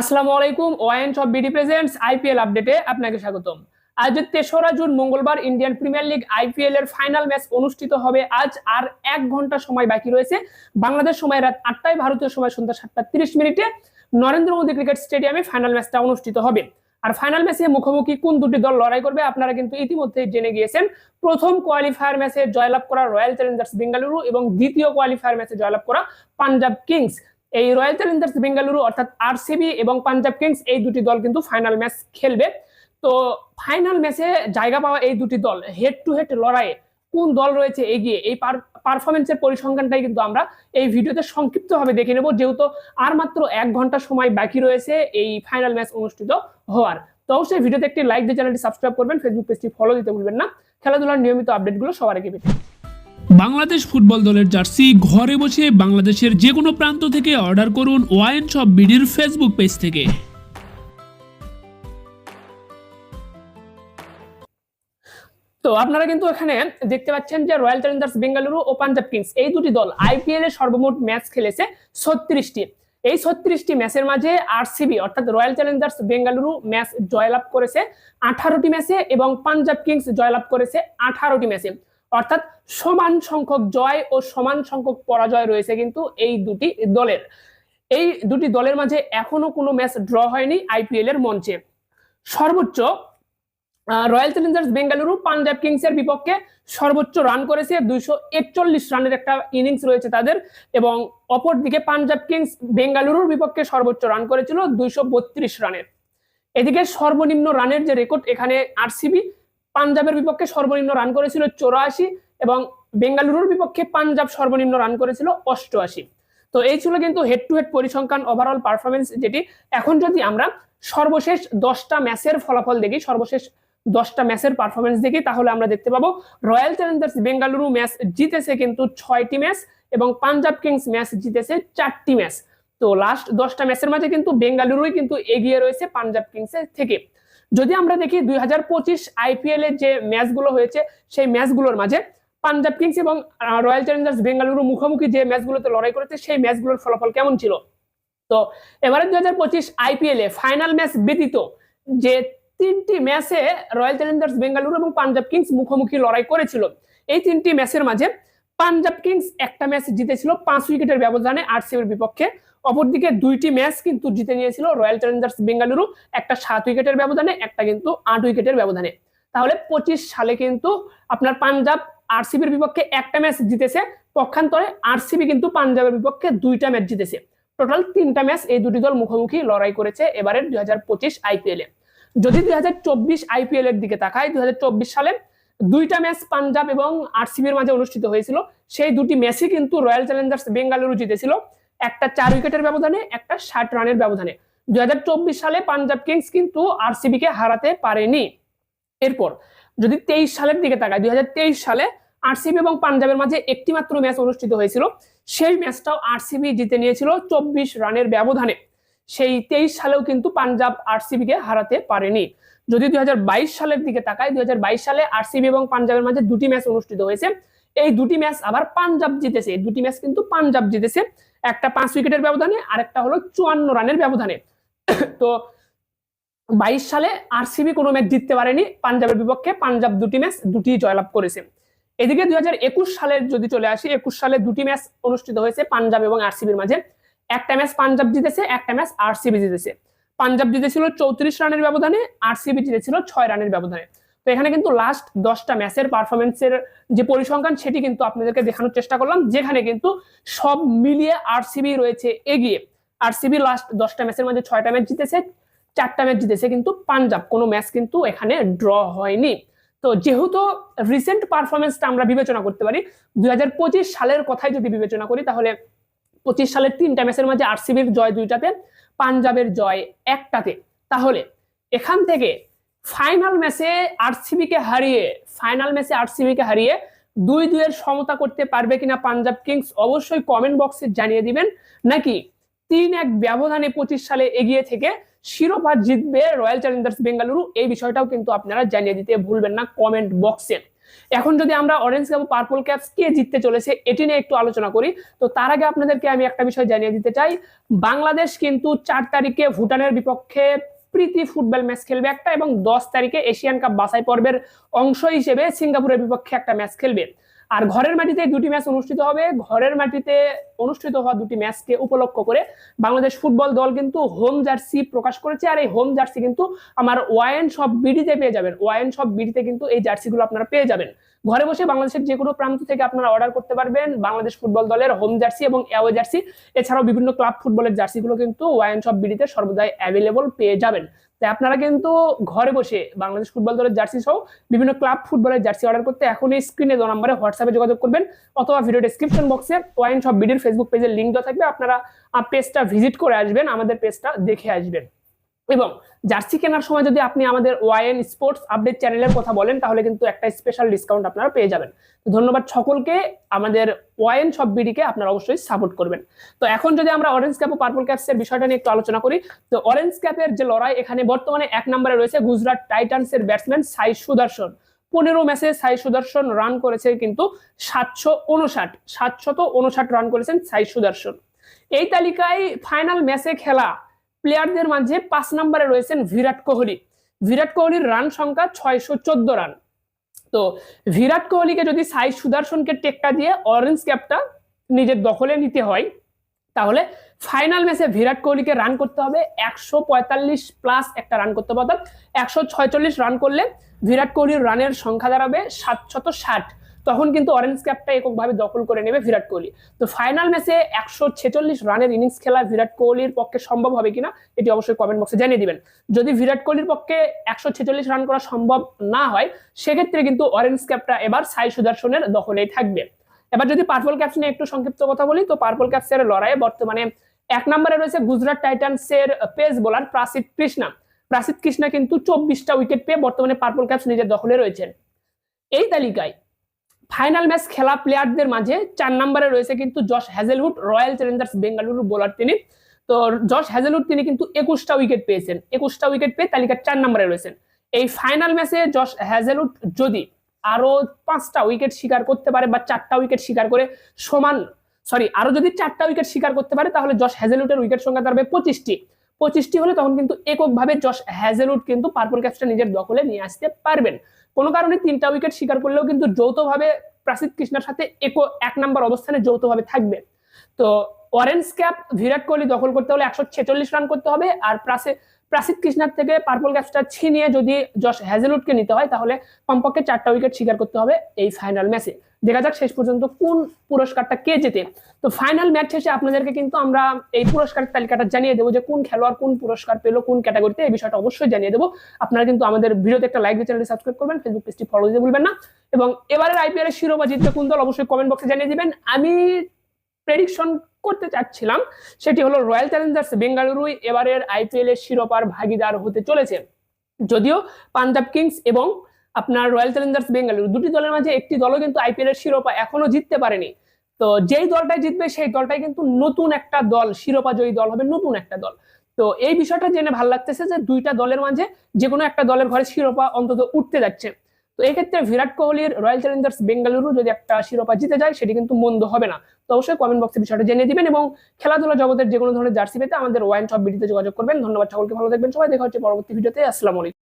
আসসালামু আলাইকুম wines of BD presents IPL আপডেটে আপনাকে স্বাগতম। আজ তেসরা জুন মঙ্গলবার ইন্ডিয়ান প্রিমিয়ার লিগ আইপিএল এর ফাইনাল ম্যাচ অনুষ্ঠিত হবে। আজ আর এক ঘণ্টা সময় বাকি রয়েছে। বাংলাদেশ সময় রাত আটটায়, ভারতীয় সময় সন্ধ্যা সাতটা তিরিশ মিনিটে নরেন্দ্র মোদী ক্রিকেট স্টেডিয়ামে ফাইনাল ম্যাচটা অনুষ্ঠিত হবে। আর ফাইনাল ম্যাচে মুখোমুখি কোন দুটি দল লড়াই করবে আপনারা কিন্তু ইতিমধ্যে জেনে গিয়েছেন। প্রথম কোয়ালিফায়ার ম্যাচে জয়লাভ করা রয়্যাল চ্যালেঞ্জার্স বেঙ্গালুরু এবং দ্বিতীয় কোয়ালিফায়ার ম্যাচে জয়লাভ করা পাঞ্জাব কিংস এই রয়্যাল চ্যালেঞ্জার্স বেঙ্গালুরু অর্থাৎ আরসিবি এবং পাঞ্জাব কিংস এই দুটি দল কিন্তু ফাইনাল ম্যাচ খেলবে। তো ফাইনাল ম্যাচে জায়গা পাওয়া এই দুটি দল হেড টু হেড লড়াইয়ে কোন দল রয়েছে এগিয়ে, এই পারফরমেন্সের পরিসংখ্যানটাই কিন্তু আমরা এই ভিডিওতে সংক্ষিপ্তভাবে দেখে নেব, যেহেতু আর মাত্র এক ঘণ্টা সময় বাকি রয়েছে এই ফাইনাল ম্যাচ অনুষ্ঠিত হওয়ার। তো অবশ্যই ভিডিওতে একটি লাইক দিয়ে চ্যানেলটি সাবস্ক্রাইব করবেন ফেসবুক পেজটি ফলো দিতে ভুলবেন না। খেলাধুলার নিয়মিত আপডেটগুলো সবার আগে পেতে। বাংলাদেশ ফুটবল দলের জার্সি ঘরে বসে বাংলাদেশের যে কোনো প্রান্ত থেকে অর্ডার করুন ওয়াইন শপ বিডির ফেসবুক পেজ থেকে। তো আপনারা কিন্তু এখানে দেখতে পাচ্ছেন যে রয়্যাল চ্যালেঞ্জার্স বেঙ্গালুরু ও পাঞ্জাব কিংস, এই দুটি দল আইপিএল এর সর্বমোট ম্যাচ খেলেছে ছত্রিশটি। এই ছত্রিশটি ম্যাচের মাঝে আরসিবি অর্থাৎ রয়্যাল চ্যালেঞ্জার্স বেঙ্গালুরু ম্যাচ জয়লাভ করেছে আঠারোটি ম্যাচে এবং পাঞ্জাব কিংস জয়লাভ করেছে আঠারোটি ম্যাচে। অর্থাৎ সমান সংখ্যক জয় ও সমান সংখ্যক পরাজয় রয়েছে কিন্তু এই দুটি দলের। এই দুটি দলের মাঝে এখনও কোনো ম্যাচ ড্র হয়নি আইপিএল এর মঞ্চে। সর্বোচ্চ Royal Challengers Bengaluru Punjab Kings এর বিপক্ষে সর্বোচ্চ রান করেছে, দুইশো একচল্লিশ রানের একটা ইনিংস রয়েছে তাদের এবং অপরদিকে পাঞ্জাব কিংস বেঙ্গালুরুর বিপক্ষে সর্বোচ্চ রান করেছিল, দুইশো বত্রিশ রানের এদিকে সর্বনিম্ন রানের যে রেকর্ড এখানে আরসিবি পাঞ্জাবের বিপক্ষে সর্বনিম্ন রান করেছিল চৌরাশি এবং বেঙ্গালুরুর বিপক্ষে পাঞ্জাব সর্বনিম্ন রান করেছিল অষ্টআশি। তো এই ছিল কিন্তু হেড টু হেড পরিসংখ্যান ওভারঅল পারফরমেন্স যেটি। এখন যদি আমরা সর্বশেষ দশটা ম্যাচের ফলাফল দেখি, সর্বশেষ দশটা ম্যাচের পারফরমেন্স দেখি, তাহলে আমরা দেখতে পাবো রয়্যাল চ্যালেঞ্জার্স বেঙ্গালুরু ম্যাচ জিতেছে কিন্তু ছয়টি ম্যাচ এবং পাঞ্জাব কিংস ম্যাচ জিতেছে চারটি ম্যাচ তো লাস্ট দশটা ম্যাচের মাঝে কিন্তু বেঙ্গালুরুই কিন্তু এগিয়ে রয়েছে পাঞ্জাব কিংসের থেকে। যদি আমরা দেখি দুই হাজার পঁচিশ আইপিএল এর যে ম্যাচগুলো হয়েছে, সেই ম্যাচগুলোর মাঝে পাঞ্জাব কিংস এবং রয়্যাল চ্যালেঞ্জার্স বেঙ্গালুরু মুখোমুখি যে ম্যাচগুলোতে লড়াই করেছে, সেই ম্যাচগুলোর ফলাফল কেমন ছিল? তো এবারে দুই হাজার পঁচিশ আইপিএল এ ফাইনাল ম্যাচ ব্যতীত যে তিনটি ম্যাচে রয়্যাল চ্যালেঞ্জার্স বেঙ্গালুরু এবং পাঞ্জাব কিংস মুখোমুখি লড়াই করেছিল, এই তিনটি ম্যাচের মাঝে পাঞ্জাব কিংস একটা ম্যাচ জিতেছিল, পাঁচ উইকেটের ব্যবধানে আরসিবির বিপক্ষে। অপরদিকে দুইটি ম্যাচ কিন্তু জিতে নিয়েছিল রয়্যাল চ্যালেঞ্জার্স বেঙ্গালুরু, একটা সাত উইকেটের ব্যবধানে, একটা কিন্তু আট উইকেটের ব্যবধানে। তাহলে পঁচিশ সালে কিন্তু আপনার পাঞ্জাব আরসিবির বিপক্ষে একটা ম্যাচ জিতেছে, পক্ষান্তরে আরসিবি কিন্তু পাঞ্জাবের বিপক্ষে দুইটা ম্যাচ জিতেছে। টোটাল তিনটা ম্যাচ এই দুটি দল মুখোমুখি লড়াই করেছে এবারের দুই হাজার পঁচিশ আইপিএল যদি দুই হাজার চব্বিশ আইপিএল এর দিকে তাকাই, দুই হাজার চব্বিশ সালে দুইটা ম্যাচ পাঞ্জাব এবং আরসিবির মাঝে অনুষ্ঠিত হয়েছিল। সেই দুটি ম্যাচই কিন্তু রয়্যাল চ্যালেঞ্জার্স বেঙ্গালুরু জিতেছিল। একটা চার উইকেটের ব্যবধানে, একটা ষাট রানের ব্যবধানে। দুই সালে পাঞ্জাব কিংস কিন্তু আরসিবি কে হারাতে পারেনি। এরপর যদি তেইশ সালের দিকে তাকায় দুই হাজার তেইশ সালে আরসিবি এবং পাঞ্জাবের মাঝে একটি মাত্র ম্যাচ অনুষ্ঠিত হয়েছিল। সেই ম্যাচটাও আরসিবি জিতে নিয়েছিল চব্বিশ রানের ব্যবধানে। সেই তেইশ সালেও কিন্তু পাঞ্জাব আরসিবি কে হারাতে পারেনি। যদি দুই হাজার বাইশ সালের দিকে তাকায় দুই হাজার বাইশ সালে আরসিবি এবং পাঞ্জাবের মাঝে দুটি ম্যাচ অনুষ্ঠিত হয়েছে। এই দুটি ম্যাচ আবার পাঞ্জাব জিতেছে। দুটি ম্যাচ কিন্তু পাঞ্জাব জিতেছে। একটা পাঁচ উইকেটের ব্যবধানে, আরেকটা হলো চুয়ান্ন রানের ব্যবধানে। তো বাইশ সালে আরসিবি কোনো ম্যাচ জিততে পারেনি। পাঞ্জাবের বিপক্ষে পাঞ্জাব দুটি ম্যাচ, দুটি জয়লাভ করেছে। এদিকে দুই হাজার একুশ সালের যদি চলে আসি, একুশ সালে দুটি ম্যাচ অনুষ্ঠিত হয়েছে পাঞ্জাব এবং আরসিবির মাঝে। একটা ম্যাচ পাঞ্জাব জিতেছে, একটা ম্যাচ আরসিবি জিতেছে। পাঞ্জাব জিতেছিল চৌত্রিশ রানের ব্যবধানে আরসিবি জিতেছিল ছয় রানের ব্যবধানে। তো এখানে কিন্তু লাস্ট দশটা ম্যাচের পারফরমেন্সের যে পরিসংখ্যান, সেটি কিন্তু আপনাদেরকে দেখানোর চেষ্টা করলাম, যেখানে কিন্তু সব মিলিয়ে আরসিবি রয়েছে এগিয়ে। আরসিবি লাস্ট দশটা ম্যাচের মধ্যে ছয়টা ম্যাচ জিতেছে, চারটা ম্যাচ জিতেছে কিন্তু পাঞ্জাব। কোনো ম্যাচ কিন্তু এখানে ড্র হয়নি। তো যেহেতু রিসেন্ট পারফরমেন্সটা আমরা বিবেচনা করতে পারি, দুই হাজার পঁচিশ সালের কথাই যদি বিবেচনা করি, তাহলে পঁচিশ সালের তিনটা ম্যাচের মাঝে আরসিবির জয় দুইটাতে, পাঞ্জাবের জয় একটাতে। তাহলে এখান থেকে ফাইনাল ম্যাচে আরসিবি কে হারিয়ে ফাইনাল ম্যাচে আরসিবি কে হারিয়ে দুই দুইয়ের সমতা করতে পারবে কিনা পাঞ্জাব কিংস অবশ্যই কমেন্ট বক্সে জানিয়ে দিবেন। নাকি তিন এক ব্যবধানে পঁচিশ সালে এগিয়ে থেকে শিরোপা জিতবে রয়্যাল চ্যালেঞ্জার্স বেঙ্গালুরু এই বিষয়টাও কিন্তু আপনারা জানিয়ে দিতে ভুলবেন না কমেন্ট বক্সে এখন যদি আমরা অরেঞ্জ ক্যাপ পার্পল ক্যাপস কে জিততে চলেছে, এটি নিয়ে একটু আলোচনা করি। তো তার আগে আপনাদেরকে আমি একটা বিষয় জানিয়ে দিতে চাই। বাংলাদেশ কিন্তু চার তারিখে ভুটানের বিপক্ষে প্রীতি ফুটবল ম্যাচ খেলবে একটা এবং দশ তারিখে এশিয়ান কাপ বাছাই পর্বের অংশ হিসেবে সিঙ্গাপুরের বিপক্ষে একটা ম্যাচ খেলবে। আর ঘরের মাটিতে দুটি ম্যাচ অনুষ্ঠিত হবে। ঘরের মাটিতে অনুষ্ঠিত হওয়া দুটি ম্যাচকে উপলক্ষ করে বাংলাদেশ ফুটবল দল কিন্তু হোম জার্সি প্রকাশ করেছে। আর এই হোম জার্সি কিন্তু আমার ওয়াইন সব বিডিতে পেয়ে যাবেন। ওয়াইন সব বিডিতে কিন্তু এই জার্সিগুলো আপনারা পেয়ে যাবেন। ঘরে বসে বাংলাদেশের যে কোনো প্রান্ত থেকে আপনারা অর্ডার করতে পারবেন বাংলাদেশ ফুটবল দলের হোম জার্সি এবং অ্যাওয়ে জার্সি এছাড়াও বিভিন্ন ক্লাব ফুটবলের জার্সিগুলো কিন্তু ওয়াইন সব বিডিতে সর্বদাই অ্যাভেলেবল পেয়ে যাবেন। তাই আপনারা কিন্তু ঘরে বসে বাংলাদেশ ফুটবল দলের জার্সি সহ বিভিন্ন ক্লাব ফুটবলের জার্সি অর্ডার করতে এখন এই স্ক্রিনে দু নম্বরে হোয়াটসঅ্যাপে যোগাযোগ করবেন অথবা ভিডিও ডিসক্রিপশন বক্সে ওয়াইন সব ভিডিওর ফেসবুক পেজের লিঙ্ক দেওয়া থাকবে। আপনারা পেজটা ভিজিট করে আসবেন, আমাদের পেজটা দেখে আসবেন। এবং জার্সি কেনার সময় যদি আপনি আমাদের ওয়াইএন স্পোর্টস আপডেট চ্যানেলের কথা বলেন, তাহলে কিন্তু একটা স্পেশাল ডিসকাউন্ট আপনারা পেয়ে যাবেন। ধন্যবাদ সকলকে, আমাদের ওয়াইএন সব বিডিকে আপনারা অবশ্যই সাপোর্ট করবেন। তো এখন যদি আমরা অরেঞ্জ ক্যাপ ও পার্পল ক্যাপস এর বিষয়টা নিয়ে একটু আলোচনা করি, তো অরেঞ্জ ক্যাপের যে লড়াই, এখানে বর্তমানে এক নম্বরে রয়েছে গুজরাট টাইটান্স এর ব্যাটসম্যান সাই সুদর্শন। পনেরো ম্যাচে সাই সুদর্শন রান করেছে কিন্তু সাতশো উনষাট, সাতশত উনষাট রান করেছেন সাই সুদর্শন। এই তালিকায় ফাইনাল ম্যাচে খেলা প্লেয়ারদের মাঝে পাঁচ নম্বরে রয়েছেন বিরাট কোহলি। বিরাট কোহলির রান সংখ্যা ছয়শো চোদ্দ রান তো বিরাট কোহলিকে যদি সাই সুদর্শনকে টেক্কা দিয়ে অরেঞ্জ ক্যাপটা নিজের দখলে নিতে হয়, তাহলে ফাইনাল ম্যাচে বিরাট কোহলিকে রান করতে হবে একশো পঁয়তাল্লিশ প্লাস একটা রান করতে হবে। অর্থাৎ একশো ছয়চল্লিশ রান করলে বিরাট কোহলির রানের সংখ্যা দাঁড়াবে সাতশত ষাট। তখন কিন্তু অরেঞ্জ ক্যাপটা এককভাবে দখল করে নেবে বিরাট কোহলি। তো ফাইনাল ম্যাচে একশো ছেচল্লিশ রানের ইনিংস খেলা বিরাট কোহলির পক্ষে সম্ভব হবে কিনা, এটি অবশ্যই কমেন্ট বক্সে জানিয়ে দিবেন। যদি বিরাট কোহলির পক্ষে একশো ছেচল্লিশ রান করা সম্ভব না হয়, সেক্ষেত্রে কিন্তু অরেঞ্জ ক্যাপটা এবার সাই সুদর্শনের দখলেই থাকবে। এবার যদি পার্পল ক্যাপস নিয়ে একটু সংক্ষিপ্ত কথা বলি, তো পার্পল ক্যাপসের লড়াইয়ে বর্তমানে এক নম্বরে রয়েছে গুজরাট টাইটান্সের পেস বোলার প্রাসিদ কৃষ্ণা। প্রাসিদ কৃষ্ণা কিন্তু চব্বিশটা উইকেট পেয়ে বর্তমানে পার্পল ক্যাপস নিজের দখলে রয়েছেন। এই তালিকায় ফাইনাল ম্যাচ খেলা প্লেয়ারদের মাঝে চার নম্বরে রয়েছে কিন্তু Josh Hazlewood, Royal Challengers Bengaluru bowler তিনি। তো জশ হ্যাজেলউড তিনি কিন্তু একুশটা উইকেট পেয়েছেন। একুশটা উইকেট পেয়ে তালিকার চার নম্বরে রয়েছেন। এই ফাইনাল ম্যাচে জশ হ্যাজেলউড যদি আরও পাঁচটা উইকেট শিকার করতে পারে বা চারটা উইকেট শিকার করে সমান সরি আরও যদি চারটা উইকেট শিকার করতে পারে, তাহলে জশ হ্যাজেলউডের উইকেট সংখ্যা দাঁড়াবে পঁচিশটি। পঁচিশটি হলে তখন কিন্তু এককভাবে জশ হ্যাজেলউড কিন্তু পার্পল ক্যাপসটা নিজের দখলে নিয়ে আসতে পারবেন। কোনো কারণে তিনটা উইকেট শিকার করলেও কিন্তু যৌথভাবে প্রাসিদ কৃষ্ণার সাথে একো এক নাম্বার অবস্থানে যৌথভাবে থাকবে। তো অরেঞ্জ ক্যাপ বিরাট কোহলি দখল করতে হলে একশো ছেচল্লিশ রান করতে হবে আর প্রাসে প্রাসিদ কৃষ্ণার থেকে পার্পল ক্যাপসটা ছিনিয়ে যদি জশ হ্যাজেলউডকে নিতে হয়, তাহলে কমপক্ষে চারটা উইকেট শিকার করতে হবে এই ফাইনাল ম্যাচে দেখা যাক শেষ পর্যন্ত কোন পুরস্কারটা কে জেতে। তো ফাইনাল ম্যাচ শেষে আপনাদেরকে কিন্তু আমরা এই পুরস্কার তালিকাটা জানিয়ে দেবো যে কোন খেলোয়াড় কোন পুরস্কার পেল, কোন ক্যাটাগরিতে এই বিষয়টা অবশ্যই জানিয়ে দেবো। আপনারা কিন্তু আমাদের ভিডিওতে একটা লাইক চ্যানেলটি সাবস্ক্রাইব করবেন ফেসবুক পেজটি ফলো দিতে ভুলবেন না। এবং এবারের আইপিএল এর শিরোপা জিতবে কোন দল অবশ্যই কমেন্ট বক্সে জানিয়ে দিবেন। আমি প্রেডিকশন করতে চাচ্ছিলাম, সেটি হলো রয়্যাল চ্যালেঞ্জার্স বেঙ্গালুরুই এবারের আইপিএল এর শিরোপার ভাগিদার হতে চলেছে। যদিও পাঞ্জাব কিংস এবং আপনার রয়্যাল চ্যালেঞ্জার্স বেঙ্গালুরু দুটি দলের মাঝে একটি দলও কিন্তু আইপিএল এর শিরোপা এখনও জিততে পারেনি। তো যেই দলটাই জিতবে, সেই দলটাই কিন্তু নতুন একটা দল শিরোপা জয়ী দল হবে নতুন একটা দল। তো এই বিষয়টা জেনে ভালো লাগতেছে যে দুইটা দলের মাঝে যে কোনো একটা দলের ঘরে শিরোপা অন্তত উঠতে যাচ্ছে। তো এক্ষেত্রে ক্ষেত্রে বিরাট কোহলির রয়্যাল চ্যালেঞ্জার্স বেঙ্গালুরু যদি একটা শিরোপা জিতে যায়, সেটি কিন্তু মন্দ হবে না। তো অবশ্যই কমেন্ট বক্সে বিষয়টা জেনে দিবেন এবং খেলাধুলা জগতের যে কোনো ধরনের জার্সি পেতে আমাদের ওয়াইন সব ভিডিওতে যোগাযোগ করবেন। ধন্যবাদ সকলকে, ভালো দেখবেন সবাই। দেখা হচ্ছে পরবর্তী ভিডিওতে। আসসালামু আলাইকুম।